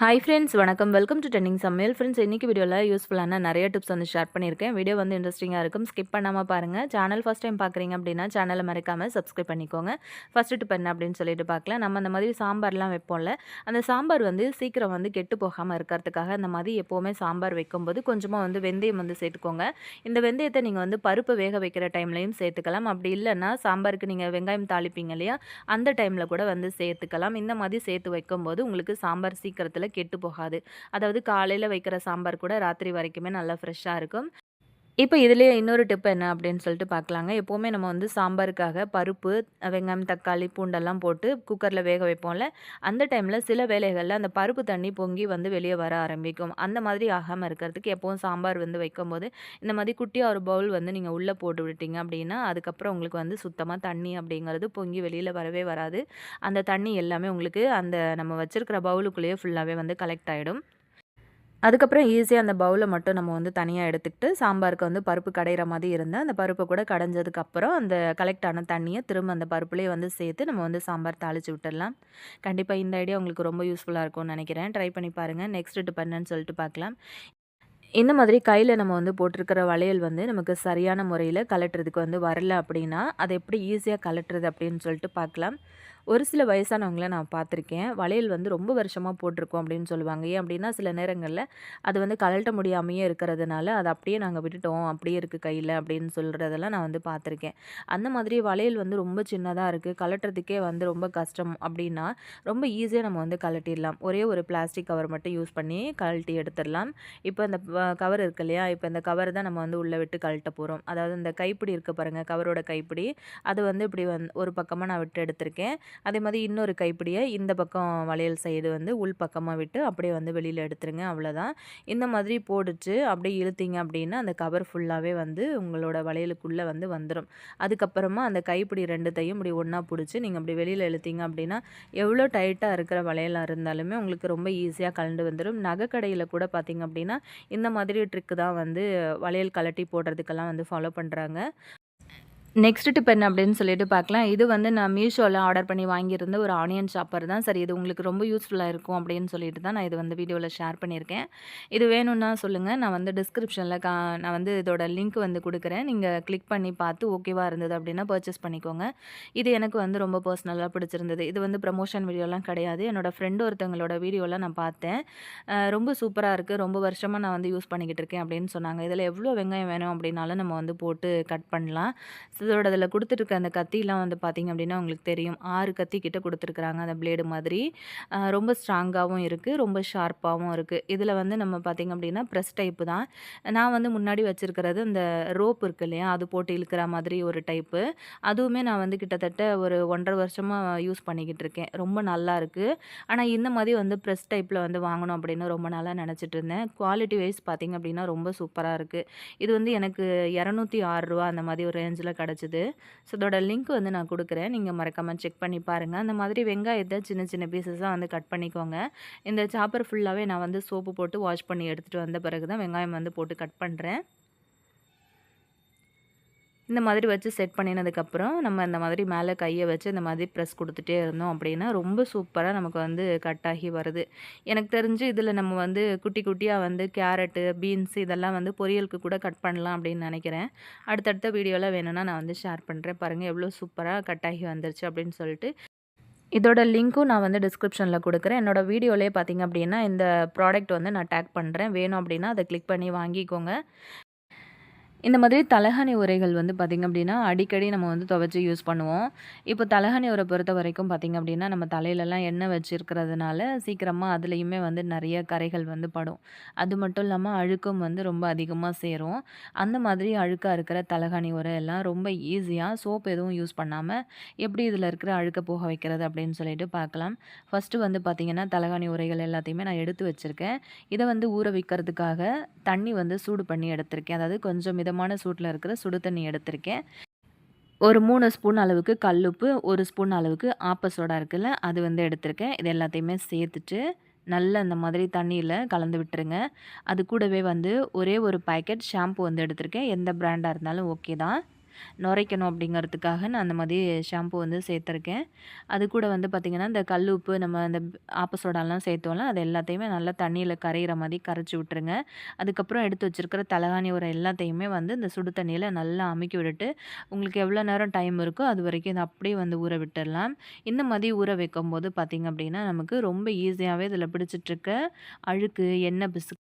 Hi friends வணக்கம். Welcome to டென்னிங் சமையல் ஃப்ரெண்ட்ஸ் இன்றைக்கி வீடியோவில் யூஸ்ஃபுல்லான நிறைய டிப்ஸ் வந்து ஷேர் பண்ணியிருக்கேன். வீடியோ வந்து இன்ட்ரெஸ்டிங்காக இருக்கும். ஸ்கிப் பண்ணாமல் பாருங்கள் சேனல் ஃபஸ்ட் டைம் பார்க்குறீங்க அப்படின்னா சேனலை மறக்காமல் சப்ஸ்கிரைப் பண்ணிக்கோங்க. ஃபஸ்ட்டு டிப் என்ன அப்படின்னு சொல்லிட்டு பார்க்கலாம். நம்ம அந்த மாதிரி சாம்பார்லாம் வைப்போம்ல. அந்த சாம்பார் வந்து சீக்கிரம் வந்து கெட்டு போகாமல் இருக்கிறதுக்காக அந்த மாதிரி எப்போவுமே சாம்பார் வைக்கும்போது கொஞ்சமாக வந்து வெந்தயம் வந்து சேர்த்துக்கோங்க. இந்த வெந்தயத்தை நீங்கள் வந்து பருப்பு வேக வைக்கிற டைம்லையும் சேர்த்துக்கலாம். அப்படி இல்லைன்னா சாம்பாருக்கு நீங்கள் வெங்காயம் தாளிப்பீங்க இல்லையா? அந்த டைமில் கூட வந்து சேர்த்துக்கலாம். இந்த மாதிரி சேர்த்து வைக்கும்போது உங்களுக்கு சாம்பார் சீக்கிரத்தில் கெட்டு போகாது அதாவது காலையில் வைக்கிற சாம்பார் கூட ராத்திரி வரைக்குமே நல்லா ஃப்ரெஷ்ஷாக இருக்கும். இப்போ இதுலேயே இன்னொரு டிப் என்ன அப்படின்னு சொல்லிட்டு பார்க்கலாங்க எப்போவுமே நம்ம வந்து சாம்பாருக்காக பருப்பு வெங்காயம் தக்காளி பூண்டெல்லாம் போட்டு குக்கரில் வேக வைப்போம்ல. அந்த டைமில் சில வேலைகளில் அந்த பருப்பு தண்ணி பொங்கி வந்து வெளியே வர ஆரம்பிக்கும். அந்த மாதிரி ஆகாமல் இருக்கிறதுக்கு எப்போவும் சாம்பார் வந்து வைக்கும்போது இந்த மாதிரி குட்டியாக ஒரு பவுல் வந்து நீங்கள் உள்ளே போட்டு விட்டீங்க அப்படின்னா அதுக்கப்புறம் உங்களுக்கு வந்து சுத்தமாக தண்ணி அப்படிங்கிறது பொங்கி வெளியில் வரவே வராது. அந்த தண்ணி எல்லாமே உங்களுக்கு அந்த நம்ம வச்சுருக்கிற பவுலுக்குள்ளேயே ஃபுல்லாகவே வந்து கலெக்ட் ஆகிடும் அதுக்கப்புறம் ஈஸியாக அந்த பவுலை மட்டும் நம்ம வந்து தனியாக எடுத்துக்கிட்டு சாம்பாருக்கு வந்து பருப்பு கடையிற மாதிரி இருந்தால் அந்த பருப்பை கூட கடைஞ்சதுக்கப்புறம் அந்த கலெக்ட் ஆன தண்ணியை திரும்ப அந்த பருப்புலேயே வந்து சேர்த்து நம்ம வந்து சாம்பார் தாளித்து விட்டுடலாம். கண்டிப்பாக இந்த ஐடியா உங்களுக்கு ரொம்ப யூஸ்ஃபுல்லாக இருக்கும்னு நினைக்கிறேன். ட்ரை பண்ணி பாருங்கள் நெக்ஸ்ட் டிபெண்ட்னு சொல்லிட்டு பார்க்கலாம் இந்த மாதிரி கையில் நம்ம வந்து போட்டிருக்கிற வளையல் வந்து நமக்கு சரியான முறையில் கலட்டுறதுக்கு வந்து வரல அப்படின்னா அதை எப்படி ஈஸியாக கலட்டுறது அப்படின்னு சொல்லிட்டு பார்க்கலாம் ஒரு சில வயசானவங்கள நான் பார்த்துருக்கேன். வளையல் வந்து ரொம்ப வருஷமாக போட்டிருக்கோம் அப்படின்னு சொல்லுவாங்க. ஏன் அப்படின்னா சில நேரங்களில் அது வந்து கழட்ட முடியாமையே இருக்கிறதுனால அதை அப்படியே நாங்கள் விட்டுட்டோம். அப்படியே இருக்குது கையில் அப்படின்னு சொல்கிறதெல்லாம் நான் வந்து பார்த்துருக்கேன். அந்த மாதிரி வளையல் வந்து ரொம்ப சின்னதாக இருக்குது கலட்டுறதுக்கே வந்து ரொம்ப கஷ்டம் அப்படின்னா ரொம்ப ஈஸியாக நம்ம வந்து கலட்டிடலாம் ஒரே ஒரு பிளாஸ்டிக் கவர் மட்டும் யூஸ் பண்ணி கழட்டி எடுத்துடலாம். இப்போ இந்த கவர் இருக்கு இல்லையா? இப்போ இந்த கவர் தான் நம்ம வந்து உள்ளே விட்டு கழட்ட போகிறோம் அதாவது இந்த கைப்பிடி இருக்க பாருங்கள் கவரோட கைப்பிடி. அது வந்து இப்படி வந் ஒரு பக்கமாக நான் விட்டு எடுத்திருக்கேன். அதே மாதிரி இன்னொரு கைப்பிடியை இந்த பக்கம் வளையல் சைடு வந்து உள் பக்கமாக விட்டு அப்படியே வந்து வெளியில் எடுத்துருங்க அவ்வளோதான் இந்த மாதிரி போடுச்சு அப்படியே இழுத்திங்க அப்படின்னா அந்த கவர் ஃபுல்லாகவே வந்து உங்களோட வளையலுக்குள்ளே வந்து வந்துடும் அதுக்கப்புறமா அந்த கைப்பிடி ரெண்டுத்தையும் இப்படி ஒன்றா பிடிச்சி நீங்கள் அப்படி வெளியில் இழுத்திங்க அப்படின்னா எவ்வளோ டைட்டாக இருக்கிற வளையலாக இருந்தாலுமே உங்களுக்கு ரொம்ப ஈஸியாக கலண்டு வந்துடும் நகை கடையில் கூட பார்த்திங்க அப்படின்னா இந்த மாதிரி ட்ரிக்கு தான் வந்து வளையல் கலட்டி போடுறதுக்கெல்லாம் வந்து ஃபாலோ பண்ணுறாங்க நெக்ஸ்ட் டிப் என்ன அப்படின்னு சொல்லிட்டு பார்க்கலாம். இது வந்து நான் மீஷோவில் ஆர்டர் பண்ணி வாங்கியிருந்த ஒரு ஆனியன் ஷாப்பர் தான். சரி இது உங்களுக்கு ரொம்ப யூஸ்ஃபுல்லாக இருக்கும் அப்படின்னு சொல்லிட்டு தான் நான் இது வந்து வீடியோவில் ஷேர் பண்ணியிருக்கேன். இது வேணும்னா சொல்லுங்கள் நான் வந்து டிஸ்கிரிப்ஷனில் கா நான் வந்து இதோட லிங்க் வந்து கொடுக்குறேன். நீங்கள் கிளிக் பண்ணி பார்த்து ஓகேவாக இருந்தது அப்படின்னா பர்ச்சேஸ் பண்ணிக்கோங்க. இது எனக்கு வந்து ரொம்ப பர்சனலாக பிடிச்சிருந்தது. இது வந்து ப்ரமோஷன் வீடியோலாம் கிடையாது. என்னோடய ஃப்ரெண்டு ஒருத்தவங்களோட வீடியோலாம் நான் பார்த்தேன். ரொம்ப சூப்பராக இருக்குது ரொம்ப வருஷமாக நான் வந்து யூஸ் பண்ணிக்கிட்டு இருக்கேன் அப்படின்னு சொன்னாங்க. இதில் எவ்வளோ வெங்காயம் வேணும் அப்படின்னாலும் நம்ம வந்து போட்டு கட் பண்ணலாம். இதோட அதில் கொடுத்துருக்க அந்த கத்திலாம் வந்து பார்த்திங்க அப்படின்னா உங்களுக்கு தெரியும். ஆறு கத்தி கிட்ட கொடுத்துருக்குறாங்க அந்த பிளேடு மாதிரி. ரொம்ப ஸ்ட்ராங்காகவும் இருக்குது ரொம்ப ஷார்ப்பாகவும் இருக்குது இதில் வந்து நம்ம பார்த்திங்க அப்படின்னா ப்ரெஸ் டைப்பு தான். நான் வந்து முன்னாடி வச்சுருக்கிறது அந்த ரோப் இருக்குது இல்லையா? அது போட்டு இழுக்கிற மாதிரி ஒரு டைப்பு அதுவுமே நான் வந்து கிட்டத்தட்ட ஒரு ஒன்றரை வருஷமாக யூஸ் பண்ணிக்கிட்டு இருக்கேன். ரொம்ப நல்லா இருக்குது ஆனால் இந்த மாதிரி வந்து ப்ரெஸ் டைப்பில் வந்து வாங்கணும் அப்படின்னு ரொம்ப நாளாக நினச்சிட்டு இருந்தேன். குவாலிட்டி வைஸ் பார்த்திங்க அப்படின்னா ரொம்ப சூப்பராக இருக்குது இது வந்து எனக்கு இரநூத்தி ஆறு ரூபா அந்த மாதிரி ஒரு ரேஞ்சில் கிடச்சி கிடச்சிது ஸோ அதோட லிங்க் வந்து நான் கொடுக்குறேன். நீங்கள் மறக்காமல் செக் பண்ணி பாருங்கள் அந்த மாதிரி வெங்காயத்தை சின்ன சின்ன பீசஸாக வந்து கட் பண்ணிக்கோங்க. இந்த சாப்பர் ஃபுல்லாகவே நான் வந்து சோப்பு போட்டு வாஷ் பண்ணி எடுத்துகிட்டு வந்த பிறகு தான் வெங்காயம் வந்து போட்டு கட் பண்ணுறேன் இந்த மாதிரி வச்சு செட் பண்ணினதுக்கப்புறம் நம்ம இந்த மாதிரி மேலே கையை வச்சு இந்த மாதிரி ப்ரெஸ் கொடுத்துட்டே இருந்தோம் அப்படின்னா ரொம்ப சூப்பராக நமக்கு வந்து கட் ஆகி வருது. எனக்கு தெரிஞ்சு இதில் நம்ம வந்து குட்டி குட்டியாக வந்து கேரட்டு பீன்ஸ் இதெல்லாம் வந்து பொரியலுக்கு கூட கட் பண்ணலாம் அப்படின்னு நினைக்கிறேன். அடுத்தடுத்த வீடியோவில் வேணும்னா நான் வந்து ஷேர் பண்ணுறேன் பாருங்கள் எவ்வளோ சூப்பராக கட் ஆகி வந்துருச்சு அப்படின்னு சொல்லிட்டு. இதோட லிங்க்கும் நான் வந்து டிஸ்கிரிப்ஷனில் கொடுக்குறேன். என்னோடய வீடியோலேயே பார்த்திங்க அப்படின்னா இந்த ப்ராடக்ட் வந்து நான் டேக் பண்ணுறேன் வேணும் அப்படின்னா அதை கிளிக் பண்ணி வாங்கிக்கோங்க. இந்த மாதிரி தலகாணி உரைகள் வந்து பார்த்திங்க அப்படின்னா அடிக்கடி நம்ம வந்து துவைச்சி யூஸ் பண்ணுவோம். இப்போ தலகாணி உரை பொறுத்த வரைக்கும் பார்த்திங்க அப்படின்னா நம்ம தலையிலலாம் எண்ணெய் வச்சுருக்கிறதுனால சீக்கிரமாக அதுலேயுமே வந்து நிறைய கரைகள் வந்து படும். அது மட்டும் இல்லாமல் அழுக்கும் வந்து ரொம்ப அதிகமாக சேரும். அந்த மாதிரி அழுக்காக இருக்கிற தலகாணி உரை எல்லாம் ரொம்ப ஈஸியாக சோப் எதுவும் யூஸ் பண்ணாமல் எப்படி இதில் இருக்கிற அழுக்க போக வைக்கிறது அப்படின்னு சொல்லிட்டு பார்க்கலாம் ஃபஸ்ட்டு வந்து பார்த்திங்கன்னா தலகாணி உரைகள் எல்லாத்தையுமே நான் எடுத்து வச்சுருக்கேன். இதை வந்து ஊற வைக்கிறதுக்காக தண்ணி வந்து சூடு பண்ணி எடுத்திருக்கேன். அதாவது கொஞ்சம் மிதமான சூட்டில் இருக்கிற சுடு தண்ணி எடுத்திருக்கேன். ஒரு மூணு ஸ்பூன் அளவுக்கு கல்லுப்பு ஒரு ஸ்பூன் அளவுக்கு ஆப்ப சோடா இருக்குல்ல அது வந்து எடுத்திருக்கேன். இது எல்லாத்தையுமே சேர்த்துட்டு நல்ல அந்த மாதிரி தண்ணியில் கலந்து விட்டுருங்க. அது கூடவே வந்து ஒரே ஒரு பேக்கெட் ஷாம்பு வந்து எடுத்திருக்கேன். எந்த ப்ராண்டாக இருந்தாலும் ஓகே தான். நுரைக்கணும் அப்படிங்கிறதுக்காக நான் அந்த மாதிரி ஷாம்பு வந்து சேர்த்துருக்கேன். அது கூட வந்து பார்த்திங்கன்னா இந்த கல் உப்பு நம்ம அந்த ஆப்பசோடாலாம் சேர்த்தோம்ல அது எல்லாத்தையுமே நல்லா தண்ணியில் கரையிற மாதிரி கரைச்சி விட்டுருங்க. அதுக்கப்புறம் எடுத்து வச்சுருக்கிற தலகாணி உரம் எல்லாத்தையுமே வந்து இந்த சுடு தண்ணியில் நல்லா அமுக்கி விட்டுட்டு உங்களுக்கு எவ்வளோ நேரம் டைம் இருக்கோ அது வரைக்கும் இதை அப்படியே வந்து ஊற விட்டுடலாம் இந்த மாதிரி ஊற வைக்கும் போது பார்த்திங்க அப்படின்னா நமக்கு ரொம்ப ஈஸியாகவே இதில் பிடிச்சிட்ருக்க அழுக்கு எண்ணெய் பிசு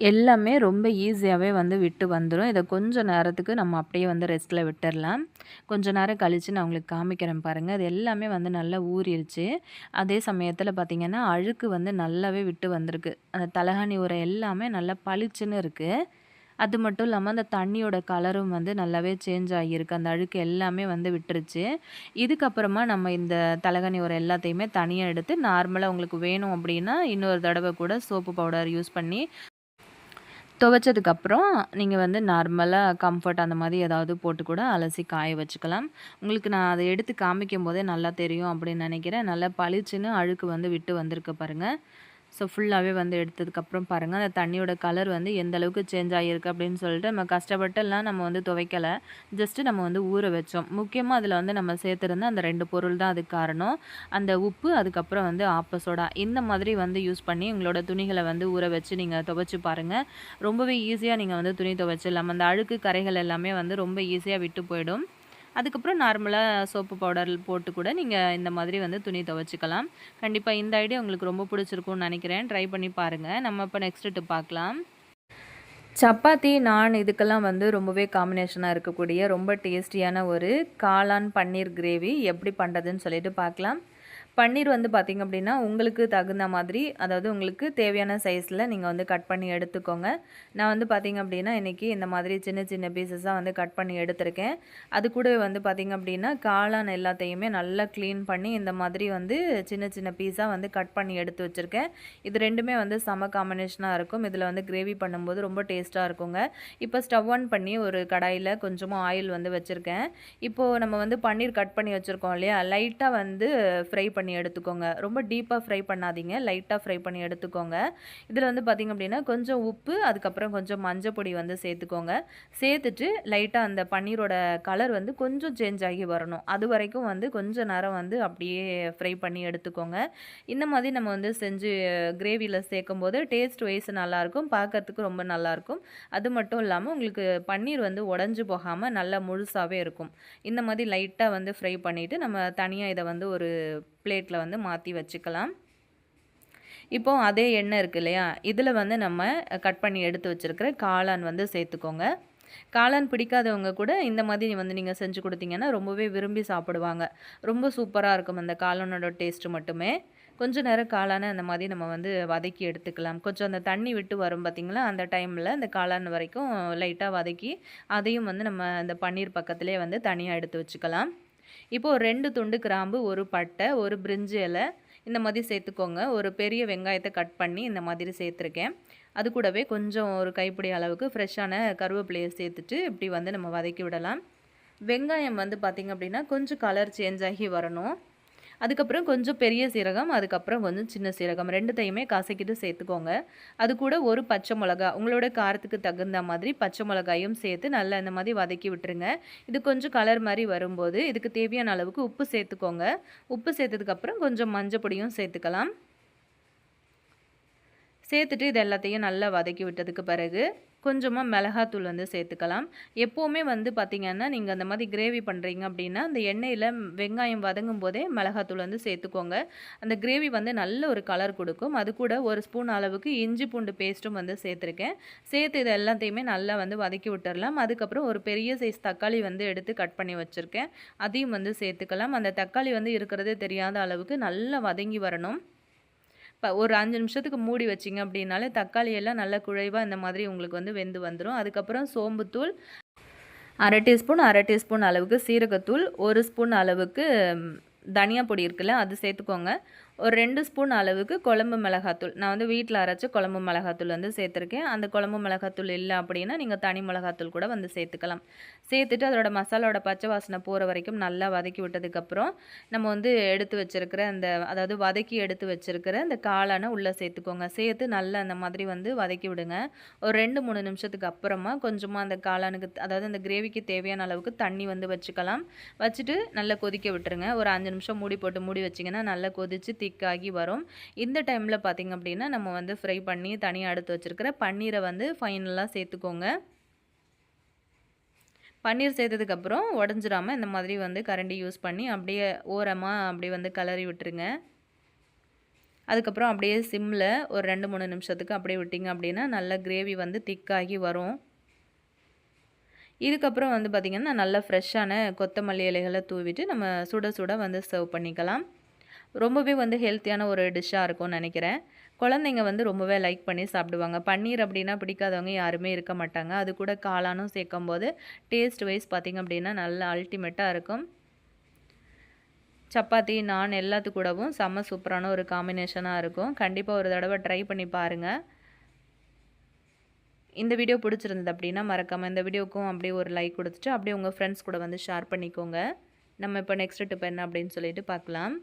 எல்லாமே ரொம்ப ஈஸியாகவே வந்து விட்டு வந்துடும் இதை கொஞ்சம் நேரத்துக்கு நம்ம அப்படியே வந்து ரெஸ்ட்டில் விட்டுடலாம் கொஞ்சம் நேரம் கழித்து நான் உங்களுக்கு காமிக்கிறேன் பாருங்கள் அது எல்லாமே வந்து நல்லா ஊறிடுச்சு அதே சமயத்தில் பார்த்திங்கன்னா அழுக்கு வந்து நல்லாவே விட்டு வந்திருக்கு. அந்த தலகாணி உரை எல்லாமே நல்லா பளிச்சுன்னு இருக்குது அது மட்டும் இல்லாமல் அந்த தண்ணியோட கலரும் வந்து நல்லாவே சேஞ்ச் ஆகியிருக்கு. அந்த அழுக்கு எல்லாமே வந்து விட்டுருச்சு. இதுக்கப்புறமா நம்ம இந்த தலகாணி உரம் எல்லாத்தையுமே தனியாக எடுத்து நார்மலாக உங்களுக்கு வேணும் அப்படின்னா இன்னொரு தடவை கூட சோப்பு பவுடர் யூஸ் பண்ணி துவைச்சதுக்கப்புறம் நீங்கள் வந்து நார்மலாக கம்ஃபர்ட் அந்த மாதிரி ஏதாவது போட்டு கூட அலசி காய வச்சுக்கலாம். உங்களுக்கு நான் அதை எடுத்து காமிக்கும் போதே நல்லா தெரியும் அப்படின்னு நினைக்கிறேன். நல்லா பளிச்சுன்னு அழுக்கு வந்து விட்டு வந்திருக்கு பாருங்கள் ஸோ ஃபுல்லாகவே வந்து எடுத்ததுக்கப்புறம் பாருங்கள் அந்த தண்ணியோட கலர் வந்து எந்த அளவுக்கு சேஞ்ச் ஆகியிருக்கு அப்படின்னு சொல்லிட்டு நம்ம கஷ்டப்பட்டுலாம் நம்ம வந்து துவைக்கலை. ஜஸ்ட்டு நம்ம வந்து ஊற வச்சோம். முக்கியமாக அதில் வந்து நம்ம சேர்த்துருந்த அந்த ரெண்டு பொருள் தான் அதுக்கு காரணம். அந்த உப்பு அதுக்கப்புறம் வந்து ஆப்பசோடா இந்த மாதிரி வந்து யூஸ் பண்ணி உங்களோட துணிகளை வந்து ஊற வச்சு நீங்கள் துவைச்சி பாருங்கள் ரொம்பவே ஈஸியாக நீங்கள் வந்து துணி துவைச்சிடலாம். அந்த அழுக்கு கரைகள் எல்லாமே வந்து ரொம்ப ஈஸியாக விட்டு போயிடும். அதுக்கப்புறம் நார்மலாக சோப்பு பவுடர் போட்டு கூட நீங்கள் இந்த மாதிரி வந்து துணி துவைச்சிக்கலாம். கண்டிப்பாக இந்த ஐடியா உங்களுக்கு ரொம்ப பிடிச்சிருக்கும்னு நினைக்கிறேன். ட்ரை பண்ணி பாருங்கள் நம்ம இப்போ நெக்ஸ்ட்டு பார்க்கலாம். சப்பாத்தி நான் இதுக்கெல்லாம் வந்து ரொம்பவே காம்பினேஷனாக இருக்கக்கூடிய ரொம்ப டேஸ்டியான ஒரு காளான் பன்னீர் கிரேவி எப்படி பண்ணுறதுன்னு சொல்லிட்டு பார்க்கலாம். பன்னீர் வந்து பார்த்திங்க அப்படின்னா உங்களுக்கு தகுந்த மாதிரி அதாவது உங்களுக்கு தேவையான சைஸில் நீங்கள் வந்து கட் பண்ணி எடுத்துக்கோங்க. நான் வந்து பார்த்திங்க அப்படின்னா இன்றைக்கி இந்த மாதிரி சின்ன சின்ன பீசஸாக வந்து கட் பண்ணி எடுத்திருக்கேன். அது கூட வந்து பார்த்திங்க அப்படின்னா காளான் எல்லாத்தையுமே நல்லா க்ளீன் பண்ணி இந்த மாதிரி வந்து சின்ன சின்ன பீஸாக வந்து கட் பண்ணி எடுத்து வச்சுருக்கேன். இது ரெண்டுமே வந்து செம காம்பினேஷனாக இருக்கும். இதில் வந்து கிரேவி பண்ணும்போது ரொம்ப டேஸ்ட்டாக இருக்குங்க. இப்போ ஸ்டவ் ஆன் பண்ணி ஒரு கடாயில் கொஞ்சமாக ஆயில் வந்து வச்சுருக்கேன். இப்போது நம்ம வந்து பன்னீர் கட் பண்ணி வச்சுருக்கோம் இல்லையா? லைட்டாக வந்து ஃப்ரை பண்ணி பண்ணி எடுத்துக்கோங்க. ரொம்ப டீப்பாக ஃப்ரை பண்ணாதீங்க. லைட்டாக ஃப்ரை பண்ணி எடுத்துக்கோங்க. இதில் வந்து பார்த்திங்க அப்படின்னா கொஞ்சம் உப்பு அதுக்கப்புறம் கொஞ்சம் மஞ்சள் பொடி வந்து சேர்த்துக்கோங்க. சேர்த்துட்டு லைட்டாக அந்த பன்னீரோட கலர் வந்து கொஞ்சம் சேஞ்ச் ஆகி வரணும். அது வரைக்கும் வந்து கொஞ்சம் நேரம் வந்து அப்படியே ஃப்ரை பண்ணி எடுத்துக்கோங்க. இந்த மாதிரி நம்ம வந்து செஞ்சு கிரேவியில் சேர்க்கும் போது டேஸ்ட் வைஸ் நல்லாயிருக்கும். பார்க்கறதுக்கு ரொம்ப நல்லாயிருக்கும். அது மட்டும் இல்லாமல் உங்களுக்கு பன்னீர் வந்து உடஞ்சி போகாமல் நல்லா முழுசாகவே இருக்கும். இந்த மாதிரி லைட்டாக வந்து ஃப்ரை பண்ணிவிட்டு நம்ம தனியாக இதை வந்து ஒரு பிளேட்டில் வந்து மாற்றி வச்சுக்கலாம். இப்போது அதே எண்ணெய் இருக்குது இல்லையா? இதில் வந்து நம்ம கட் பண்ணி எடுத்து வச்சுருக்கிற காளான் வந்து சேர்த்துக்கோங்க. காளான் பிடிக்காதவங்க கூட இந்த மாதிரி வந்து நீங்கள் செஞ்சு கொடுத்தீங்கன்னா ரொம்பவே விரும்பி சாப்பிடுவாங்க. ரொம்ப சூப்பராக இருக்கும் அந்த காளானோட டேஸ்ட்டு மட்டுமே. கொஞ்சம் நேரம் காளானை அந்த மாதிரி நம்ம வந்து வதக்கி எடுத்துக்கலாம். கொஞ்சம் அந்த தண்ணி விட்டு வரும் பார்த்திங்களா அந்த டைமில் அந்த காளான் வரைக்கும் லைட்டாக வதக்கி அதையும் வந்து நம்ம அந்த பன்னீர் பக்கத்துலேயே வந்து தனியாக எடுத்து வச்சுக்கலாம். இப்போது ரெண்டு துண்டு கிராம்பு ஒரு பட்டை ஒரு பிரிஞ்சு இலை இந்த மாதிரி சேர்த்துக்கோங்க. ஒரு பெரிய வெங்காயத்தை கட் பண்ணி இந்த மாதிரி சேர்த்துருக்கேன். அது கூடவே கொஞ்சம் ஒரு கைப்பிடி அளவுக்கு ஃப்ரெஷ்ஷான கருவேப்பிலையை சேர்த்துட்டு இப்படி வந்து நம்ம வதக்கி விடலாம். வெங்காயம் வந்து பார்த்திங்க அப்படின்னா கொஞ்சம் கலர் சேஞ்ச் ஆகி வரணும். அதுக்கப்புறம் கொஞ்சம் பெரிய சீரகம் அதுக்கப்புறம் கொஞ்சம் சின்ன சீரகம். ரெண்டுத்தையுமே கசக்கிட்டு சேர்த்துக்கோங்க. அது கூட ஒரு பச்சை மிளகா உங்களோட காரத்துக்கு தகுந்த மாதிரி பச்சை மிளகாயும் சேர்த்து நல்லா இந்த மாதிரி வதக்கி விட்டுருங்க. இது கொஞ்சம் கலர் மாதிரி வரும்போது இதுக்கு தேவையான அளவுக்கு உப்பு சேர்த்துக்கோங்க. உப்பு சேர்த்ததுக்கப்புறம் கொஞ்சம் மஞ்சள் பொடியும் சேர்த்துக்கலாம். சேர்த்துட்டு இது எல்லாத்தையும் நல்லா வதக்கி விட்டதுக்கு பிறகு கொஞ்சமாக மிளகாத்தூள் வந்து சேர்த்துக்கலாம். எப்போவுமே வந்து பார்த்திங்கன்னா நீங்கள் அந்த மாதிரி கிரேவி பண்ணுறீங்க அப்படின்னா அந்த எண்ணெயில் வெங்காயம் வதங்கும் போதே மிளகாத்தூள் வந்து சேர்த்துக்கோங்க. அந்த கிரேவி வந்து நல்ல ஒரு கலர் கொடுக்கும். அது கூட ஒரு ஸ்பூன் அளவுக்கு இஞ்சி பூண்டு பேஸ்ட்டும் வந்து சேர்த்துருக்கேன். சேர்த்து இது எல்லாத்தையுமே நல்லா வந்து வதக்கி விட்டுறலாம். அதுக்கப்புறம் ஒரு பெரிய சைஸ் தக்காளி வந்து எடுத்து கட் பண்ணி வச்சுருக்கேன். அதையும் வந்து சேர்த்துக்கலாம். அந்த தக்காளி வந்து இருக்கிறதே தெரியாத அளவுக்கு நல்லா வதங்கி வரணும். இப்போ ஒரு அஞ்சு நிமிஷத்துக்கு மூடி வச்சிங்க அப்படின்னாலே தக்காளி எல்லாம் நல்லா குழைவாக இந்த மாதிரி உங்களுக்கு வந்து வெந்து வந்துடும் அதுக்கப்புறம் சோம்புத்தூள் அரை டீஸ்பூன் அரை டீஸ்பூன் அளவுக்கு சீரகத்தூள் ஒரு ஸ்பூன் அளவுக்கு தனியா பொடி இருக்குல்ல அது சேர்த்துக்கோங்க. ஒரு ரெண்டு ஸ்பூன் அளவுக்கு குழம்பு மிளகாத்தூள். நான் வந்து வீட்டில் அரைச்சி குழம்பு மிளகாத்தூள் வந்து சேர்த்துருக்கேன். அந்த குழம்பு மிளகாத்தூள் இல்லை அப்படின்னா நீங்கள் தனி மிளகாத்தூள் கூட வந்து சேர்த்துக்கலாம். சேர்த்துட்டு அதோட மசாலாவோட பச்சை வாசனை போகிற வரைக்கும் நல்லா வதக்கி விட்டதுக்கப்புறம் நம்ம வந்து எடுத்து வச்சுருக்கிற அந்த அதாவது வதக்கி எடுத்து வச்சுருக்கிற அந்த காளானை உள்ளே சேர்த்துக்கோங்க. சேர்த்து நல்லா அந்த மாதிரி வந்து வதக்கி விடுங்க. ஒரு ரெண்டு மூணு நிமிஷத்துக்கு அப்புறமா கொஞ்சமாக அந்த காளானுக்கு அதாவது அந்த கிரேவிக்கு தேவையான அளவுக்கு தண்ணி வந்து வச்சுக்கலாம். வச்சுட்டு நல்லா கொதிக்க விட்டுருங்க. ஒரு அஞ்சு நிமிஷம் மூடி போட்டு மூடி வச்சிங்கன்னா நல்லா கொதித்து திக்காகி வரும். இந்த டைமில் பார்த்திங்க அப்படின்னா நம்ம வந்து ஃப்ரை பண்ணி தனியாக எடுத்து வச்சுருக்கிற பன்னீரை வந்து ஃபைனலாக சேர்த்துக்கோங்க. பன்னீர் சேர்த்ததுக்கப்புறம் உடஞ்சிராமல் இந்த மாதிரி வந்து கரண்டி யூஸ் பண்ணி அப்படியே ஓரமாக அப்படியே வந்து கலரி விட்டுருங்க. அதுக்கப்புறம் அப்படியே சிம்மில் ஒரு ரெண்டு மூணு நிமிஷத்துக்கு அப்படியே விட்டிங்க அப்படின்னா நல்ல கிரேவி வந்து திக்காகி வரும். இதுக்கப்புறம் வந்து பார்த்திங்கன்னா நல்லா ஃப்ரெஷ்ஷான கொத்தமல்லி இலைகளை தூவிட்டு நம்ம சுட சுட வந்து சர்வ் பண்ணிக்கலாம். ரொம்பவே வந்து ஹெல்த்தியான ஒரு டிஷ்ஷாக இருக்கும்னு நினைக்கிறேன். குழந்தைங்க வந்து ரொம்பவே லைக் பண்ணி சாப்பிடுவாங்க. பன்னீர் அப்படின்னா பிடிக்காதவங்க யாருமே இருக்க மாட்டாங்க. அது கூட காளானும் சேர்க்கும் போது டேஸ்ட் வைஸ் பார்த்திங்க அப்படின்னா நல்ல அல்டிமேட்டாக இருக்கும். சப்பாத்தி நான் எல்லாத்து கூடவும் செம்ம சூப்பரான ஒரு காம்பினேஷனாக இருக்கும். கண்டிப்பாக ஒரு தடவை ட்ரை பண்ணி பாருங்கள் இந்த வீடியோ பிடிச்சிருந்தது அப்படின்னா மறக்காமல் இந்த வீடியோக்கும் அப்படியே ஒரு லைக் கொடுத்துட்டு அப்படியே உங்கள் ஃப்ரெண்ட்ஸ் கூட வந்து ஷேர் பண்ணிக்கோங்க. நம்ம இப்போ நெக்ஸ்ட் டிப் என்ன அப்படின்னு சொல்லிட்டு பார்க்கலாம்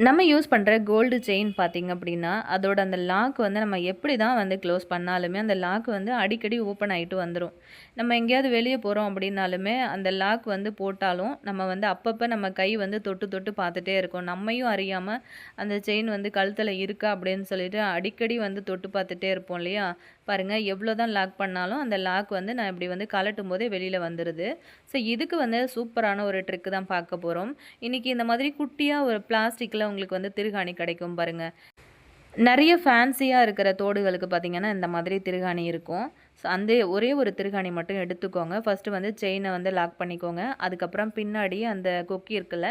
நம்ம யூஸ் பண்ணுற கோல்டு செயின் பார்த்திங்க அப்படின்னா அதோட அந்த லாக் வந்து நம்ம எப்படி தான் வந்து க்ளோஸ் பண்ணாலுமே அந்த லாக் வந்து அடிக்கடி ஓப்பன் ஆகிட்டு வந்துடும் நம்ம எங்கேயாவது வெளியே போகிறோம் அப்படின்னாலுமே அந்த லாக் வந்து போட்டாலும் நம்ம வந்து அப்பப்போ நம்ம கை வந்து தொட்டு தொட்டு பார்த்துட்டே இருக்கோம். நம்மையும் அறியாமல் அந்த செயின் வந்து கழுத்தில் இருக்கா அப்படின்னு சொல்லிட்டு அடிக்கடி வந்து தொட்டு பார்த்துட்டே இருப்போம் இல்லையா? பாருங்கள் எவ்வளோ தான் லாக் பண்ணாலும் அந்த லாக் வந்து நான் இப்படி வந்து கலட்டும் போதே வெளியில் வந்துடுது ஸோ இதுக்கு வந்து சூப்பரான ஒரு ட்ரிக்கு தான் பார்க்க போகிறோம் இன்றைக்கி இந்த மாதிரி குட்டியாக ஒரு பிளாஸ்டிக்கில் உங்களுக்கு வந்து திருகாணி கிடைக்கும் பாருங்கள் நிறைய ஃபேன்சியாக இருக்கிற தோடுகளுக்கு பார்த்திங்கன்னா இந்த மாதிரி திருகாணி இருக்கும். ஸோ அந்த ஒரே ஒரு திருகாணி மட்டும் எடுத்துக்கோங்க. ஃபஸ்ட்டு வந்து செயினை வந்து லாக் பண்ணிக்கோங்க. அதுக்கப்புறம் பின்னாடி அந்த கொக்கி இருக்குல்ல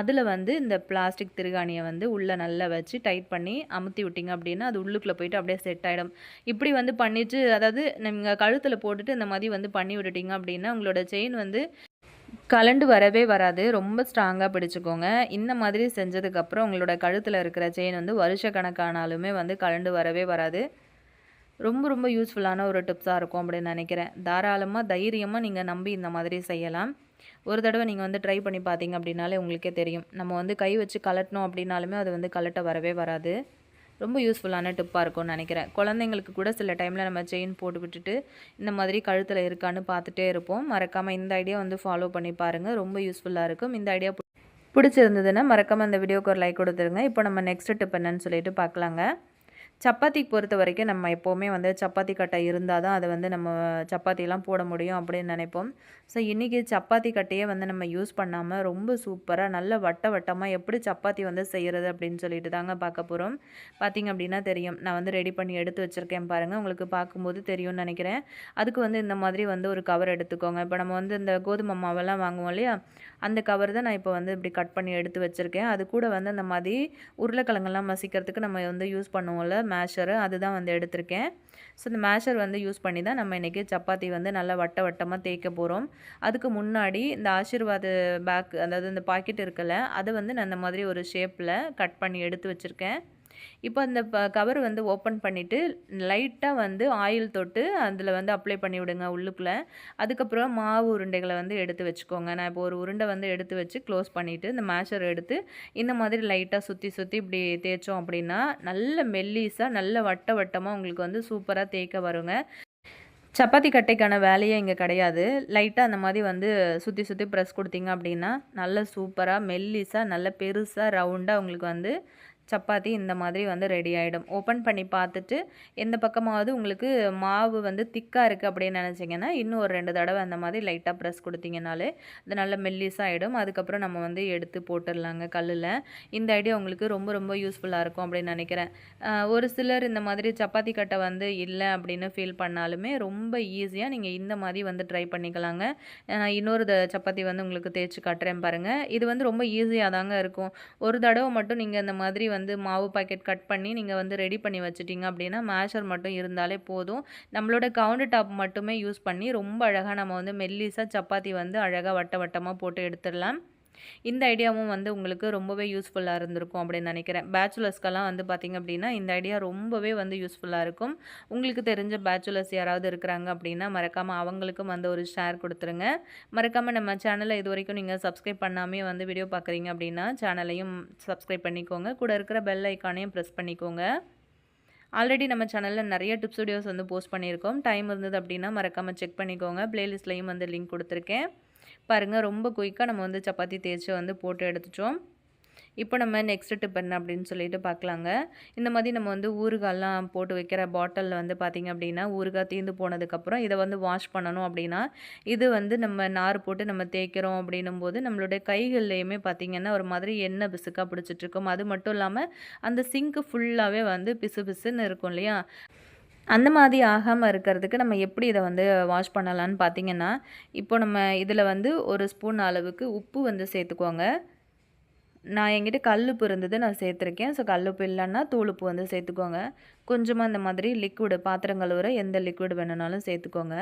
அதில் வந்து இந்த பிளாஸ்டிக் திருகாணியை வந்து உள்ளே நல்லா வச்சு டைட் பண்ணி அமுத்தி விட்டிங்க அப்படின்னா அது உள்ளுக்குள்ளே போயிட்டு அப்படியே செட் ஆகிடும் இப்படி வந்து பண்ணிவிட்டு அதாவது நீங்கள் கழுத்தில் போட்டுட்டு இந்த மாதிரி வந்து பண்ணி விட்டுட்டிங்க அப்படின்னா உங்களோட செயின் வந்து கலண்டு வரவே வராது. ரொம்ப ஸ்ட்ராங்காக பிடிச்சிக்கோங்க. இந்த மாதிரி செஞ்சதுக்கப்புறம் உங்களோட கழுத்தில் இருக்கிற செயின் வந்து வருஷ கணக்கானாலுமே வந்து கலண்டு வரவே வராது. ரொம்ப ரொம்ப யூஸ்ஃபுல்லான ஒரு டிப்ஸாக இருக்கும் அப்படின்னு நினைக்கிறேன். தாராளமாக தைரியமாக நீங்கள் நம்பி இந்த மாதிரி செய்யலாம். ஒரு தடவை நீங்கள் வந்து ட்ரை பண்ணி பார்த்தீங்க அப்படின்னாலே உங்களுக்கே தெரியும். நம்ம வந்து கை வச்சு கலட்டணும் அப்படின்னாலுமே அது வந்து கலட்ட வரவே வராது. ரொம்ப யூஸ்ஃபுல்லான டிப்பாக இருக்கும்னு நினைக்கிறேன். குழந்தைங்களுக்கு கூட சில டைமில் நம்ம செயின் போட்டு விட்டுட்டு இந்த மாதிரி கழுத்தில் இருக்கான்னு பார்த்துட்டே இருப்போம். மறக்காமல் இந்த ஐடியா வந்து ஃபாலோ பண்ணி பாருங்கள் ரொம்ப யூஸ்ஃபுல்லாக இருக்கும். இந்த ஐடியா பிடிச்சிருந்ததுன்னா மறக்காமல் இந்த வீடியோக்கு ஒரு லைக் கொடுத்துருங்க. இப்போ நம்ம நெக்ஸ்ட் டிப் என்னன்னு சொல்லிட்டு பார்க்கலாங்க. சப்பாத்தி பொறுத்த வரைக்கும் நம்ம எப்போவுமே வந்து சப்பாத்தி கட்டை இருந்தால் தான் அதை வந்து நம்ம சப்பாத்திலாம் போட முடியும் அப்படின்னு நினைப்போம். ஸோ இன்றைக்கி சப்பாத்தி கட்டையே வந்து நம்ம யூஸ் பண்ணாமல் ரொம்ப சூப்பராக நல்ல வட்ட வட்டமாக எப்படி சப்பாத்தி வந்து செய்கிறது அப்படின்னு சொல்லிட்டு தாங்க பார்க்க போகிறோம். பார்த்திங்க அப்படின்னா தெரியும். நான் வந்து ரெடி பண்ணி எடுத்து வச்சுருக்கேன் பாருங்கள் உங்களுக்கு பார்க்கும்போது தெரியும்னு நினைக்கிறேன். அதுக்கு வந்து இந்த மாதிரி வந்து ஒரு கவர் எடுத்துக்கோங்க. இப்போ நம்ம வந்து இந்த கோதுமை மாவெல்லாம் வாங்குவோம் இல்லையா? அந்த கவர் தான் நான் இப்போ வந்து இப்படி கட் பண்ணி எடுத்து வச்சுருக்கேன். அது கூட வந்து அந்த மாதிரி உருளைக்கிழங்கெல்லாம் மசிக்கிறதுக்கு நம்ம வந்து யூஸ் பண்ணுவோம்ல. மேஷரு அதுதான் வந்து எடுத்திருக்கேன். ஸோ இந்த மேஷர் வந்து யூஸ் பண்ணி தான் நம்ம இன்றைக்கி சப்பாத்தி வந்து நல்லா வட்ட வட்டமாக தேய்க்க போகிறோம் அதுக்கு முன்னாடி இந்த ஆசீர்வாத் பேக் அதாவது இந்த பாக்கெட் இருக்குல்ல அதை வந்து நான் இந்த மாதிரி ஒரு ஷேப்பில் கட் பண்ணி எடுத்து வச்சுருக்கேன். இப்போ அந்த ப கவர் வந்து ஓப்பன் பண்ணிவிட்டு லைட்டாக வந்து ஆயில் தொட்டு அதில் வந்து அப்ளை பண்ணி விடுங்க உள்ளுக்குள்ளே. அதுக்கப்புறம் மாவு உருண்டைகளை வந்து எடுத்து வச்சுக்கோங்க. நான் இப்போ ஒரு உருண்டை வந்து எடுத்து வச்சு க்ளோஸ் பண்ணிவிட்டு இந்த மேஷர் எடுத்து இந்த மாதிரி லைட்டாக சுற்றி சுற்றி இப்படி தேய்ச்சோம் அப்படின்னா நல்ல மெல்லிஸாக நல்ல வட்ட வட்டமாக உங்களுக்கு வந்து சூப்பராக தேய்க்க வருங்க. சப்பாத்தி கட்டைக்கான வேலையே இங்கே கிடையாது. லைட்டாக அந்த மாதிரி வந்து சுற்றி சுற்றி ப்ரெஸ் கொடுத்தீங்க அப்படின்னா நல்ல சூப்பராக மெல்லிஸாக நல்ல பெருசாக ரவுண்டாக உங்களுக்கு வந்து சப்பாத்தி இந்த மாதிரி வந்து ரெடி ஆகிடும் ஓப்பன் பண்ணி பார்த்துட்டு எந்த பக்கமாவது உங்களுக்கு மாவு வந்து திக்காக இருக்குது அப்படின்னு நினச்சிங்கன்னா இன்னும் ஒரு ரெண்டு தடவை அந்த மாதிரி லைட்டாக ப்ரெஸ் கொடுத்தீங்கனாலே அது நல்ல மெல்லிஸாக ஆகிடும் அதுக்கப்புறம் நம்ம வந்து எடுத்து போட்டுடலாங்க கல்லில். இந்த ஐடியா உங்களுக்கு ரொம்ப ரொம்ப யூஸ்ஃபுல்லாக இருக்கும் அப்படின்னு நினைக்கிறேன். ஒரு சிலர் இந்த மாதிரி சப்பாத்தி கட்டை வந்து இல்லை அப்படின்னு ஃபீல் பண்ணாலுமே ரொம்ப ஈஸியாக நீங்கள் இந்த மாதிரி வந்து ட்ரை பண்ணிக்கலாங்க. இன்னொரு சப்பாத்தி வந்து உங்களுக்கு தேய்ச்சி கட்டுறேன் பாருங்கள் இது வந்து ரொம்ப ஈஸியாக தாங்க இருக்கும். ஒரு தடவை மட்டும் நீங்கள் இந்த மாதிரி வந்து வந்து மாவு பாக்கெட் கட் பண்ணி நீங்கள் வந்து ரெடி பண்ணி வச்சுட்டிங்க அப்படின்னா மேஷர் மட்டும் இருந்தாலே போதும். நம்மளோட கவுண்டர் டாப் மட்டுமே யூஸ் பண்ணி ரொம்ப அழகாக நம்ம வந்து மெல்லிஸாக சப்பாத்தி வந்து அழகாக வட்ட வட்டமாக போட்டு எடுத்துடலாம். இந்த ஐடியாவும் வந்து உங்களுக்கு ரொம்பவே யூஸ்ஃபுல்லாக இருந்திருக்கும் அப்படின்னு நினைக்கிறேன். பேச்சுலர்ஸ்க்கெல்லாம் வந்து பார்த்திங்க அப்படின்னா இந்த ஐடியா ரொம்பவே வந்து யூஸ்ஃபுல்லாக இருக்கும். உங்களுக்கு தெரிஞ்ச பேச்சுலர்ஸ் யாராவது இருக்கிறாங்க அப்படின்னா மறக்காமல் அவங்களுக்கும் வந்து ஒரு ஷேர் கொடுத்துருங்க. மறக்காமல் நம்ம சேனலை இது வரைக்கும் நீங்கள் சப்ஸ்கிரைப் பண்ணாமே வந்து வீடியோ பார்க்குறீங்க அப்படின்னா சேனலையும் சப்ஸ்கிரைப் பண்ணிக்கோங்க. கூட இருக்கிற பெல் ஐக்கானையும் ப்ரெஸ் பண்ணிக்கோங்க. ஆல்ரெடி நம்ம சேனலில் நிறைய டிப்ஸ் வீடியோஸ் வந்து போஸ்ட் பண்ணியிருக்கோம். டைம் இருந்தது அப்படின்னா மறக்காமல் செக் பண்ணிக்கோங்க. ப்ளேலிஸ்ட்லையும் வந்து லிங்க் கொடுத்துருக்கேன். பாருங்கள் ரொம்ப குயிக்காக நம்ம வந்து சப்பாத்தி தேய்ச்சி வந்து போட்டு எடுத்துட்டோம். இப்போ நம்ம நெக்ஸ்ட் டிப் என்ன அப்படின்னு சொல்லிட்டு பார்க்கலாங்க இந்த மாதிரி நம்ம வந்து ஊறுகாலாம் போட்டு வைக்கிற பாட்டிலில் வந்து பார்த்திங்க அப்படின்னா ஊறுகாய் தீர்ந்து போனதுக்கப்புறம் இதை வந்து வாஷ் பண்ணணும் அப்படின்னா இது வந்து நம்ம நார் போட்டு நம்ம தேய்க்கிறோம் அப்படின்னும் போது நம்மளுடைய கைகள்லேயுமே பார்த்திங்கன்னா ஒரு மாதிரி எண்ணெய் பிசுக்காக பிடிச்சிட்ருக்கும் அது மட்டும் இல்லாமல் அந்த சிங்க்கு ஃபுல்லாகவே வந்து பிசு பிசுன்னு இருக்கும் இல்லையா? அந்த மாதிரி ஆகாமல் இருக்கிறதுக்கு நம்ம எப்படி இதை வந்து வாஷ் பண்ணலான்னு பார்த்தீங்கன்னா இப்போ நம்ம இதில் வந்து ஒரு ஸ்பூன் அளவுக்கு உப்பு வந்து சேர்த்துக்கோங்க. நான் என்கிட்ட கல்லுப்பு இருந்தது நான் சேர்த்துருக்கேன். ஸோ கல்லுப்பு இல்லைன்னா தூளுப்பு வந்து சேர்த்துக்கோங்க. கொஞ்சமாக இந்த மாதிரி லிக்விடு பாத்திரம் கழுவுற எந்த லிக்விட் வேணுனாலும் சேர்த்துக்கோங்க.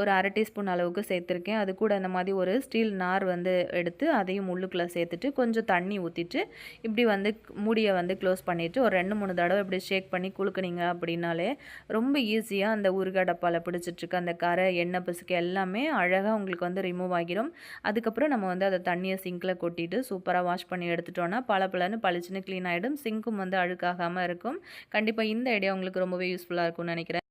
ஒரு அரை டீஸ்பூன் அளவுக்கு சேர்த்துருக்கேன். அது கூட இந்த மாதிரி ஒரு ஸ்டீல் நார் வந்து எடுத்து அதையும் உள்ளுக்குள்ளே சேர்த்துட்டு கொஞ்சம் தண்ணி ஊற்றிட்டு இப்படி வந்து மூடியை வந்து க்ளோஸ் பண்ணிவிட்டு ஒரு ரெண்டு மூணு தடவை இப்படி ஷேக் பண்ணி குளுக்குனீங்க அப்படின்னாலே ரொம்ப ஈஸியாக அந்த ஊறுகாய் டப்பாவில் பிடிச்சிட்ருக்க அந்த கரை எண்ணெய் பிசுக்கு எல்லாமே அழகாக உங்களுக்கு வந்து ரிமூவ் ஆகிடும் அதுக்கப்புறம் நம்ம வந்து அதை தண்ணியை சிங்கில் கொட்டிட்டு சூப்பராக வாஷ் பண்ணி எடுத்துட்டோன்னா பல பலன்னு பளிச்சுன்னு க்ளீன் ஆகிடும் சிங்க்கும் வந்து அழுக்காகாமல் இருக்கும். கண்டிப்பாக இந்த ஐடியா உங்களுக்கு ரொம்பவே யூஸ்ஃபுல்லாக இருக்கும்னு நினைக்கிறேன்.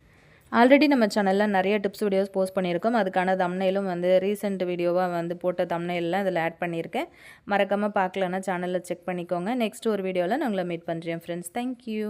ஆல்ரெடி நம்ம சேனலில் நிறைய டிப்ஸ் வீடியோஸ் போஸ்ட் பண்ணியிருக்கோம். அதுக்கான தம்னையிலும் வந்து ரீசெண்ட் வீடியோவாக வந்து போட்ட தம்னையிலாம் இதில் ஆட் பண்ணியிருக்கேன். மறக்காமல் பார்க்கலன்னா சேனலில் செக் பண்ணிக்கோங்க. நெக்ஸ்ட் ஒரு வீடியோவில் நான் உங்களை மீட் பண்ணுறேன் ஃப்ரெண்ட்ஸ் தேங்க்யூ